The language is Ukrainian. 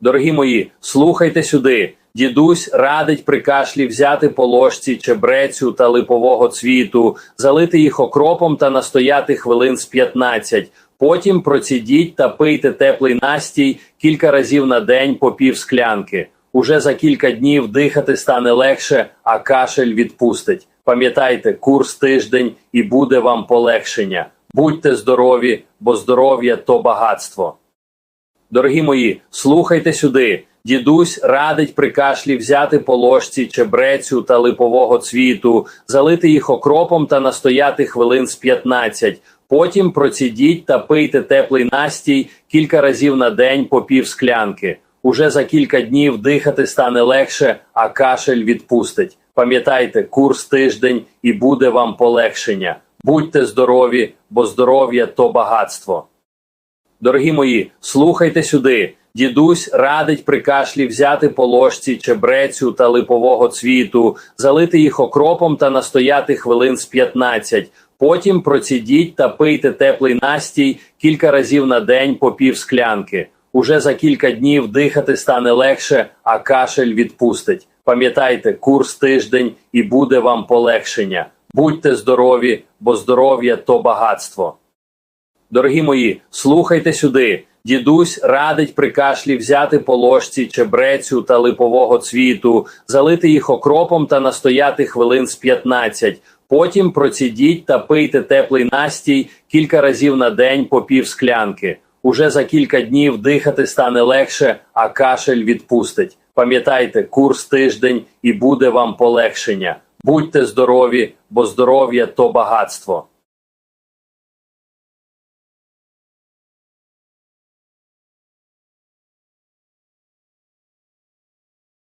Дорогі мої, слухайте сюди. Дідусь радить при кашлі взяти по ложці чебрецю та липового цвіту, залити їх окропом та настояти хвилин з 15. Потім процідіть та пийте теплий настій кілька разів на день по пів склянки. Уже за кілька днів дихати стане легше, а кашель відпустить. Пам'ятайте, курс тиждень і буде вам полегшення. Будьте здорові, бо здоров'я то багатство. Дорогі мої, слухайте сюди. Дідусь радить при кашлі взяти по ложці чебрецю та липового цвіту, залити їх окропом та настояти хвилин з 15. Потім процідіть та пийте теплий настій кілька разів на день по пів склянки. Уже за кілька днів дихати стане легше, а кашель відпустить. Пам'ятайте, курс тиждень і буде вам полегшення. Будьте здорові, бо здоров'я то багатство. Дорогі мої, слухайте сюди. Дідусь радить при кашлі взяти по ложці чебрецю та липового цвіту, залити їх окропом та настояти хвилин з 15. Потім процідіть та пийте теплий настій кілька разів на день по пів склянки. Уже за кілька днів дихати стане легше, а кашель відпустить. Пам'ятайте, курс тиждень і буде вам полегшення. Будьте здорові, бо здоров'я то багатство. Дорогі мої, слухайте сюди. Дідусь радить при кашлі взяти по ложці чебрецю та липового цвіту, залити їх окропом та настояти хвилин з 15. Потім процідіть та пийте теплий настій кілька разів на день по пів склянки. Уже за кілька днів дихати стане легше, а кашель відпустить. Пам'ятайте, курс тиждень і буде вам полегшення. Будьте здорові, бо здоров'я то багатство.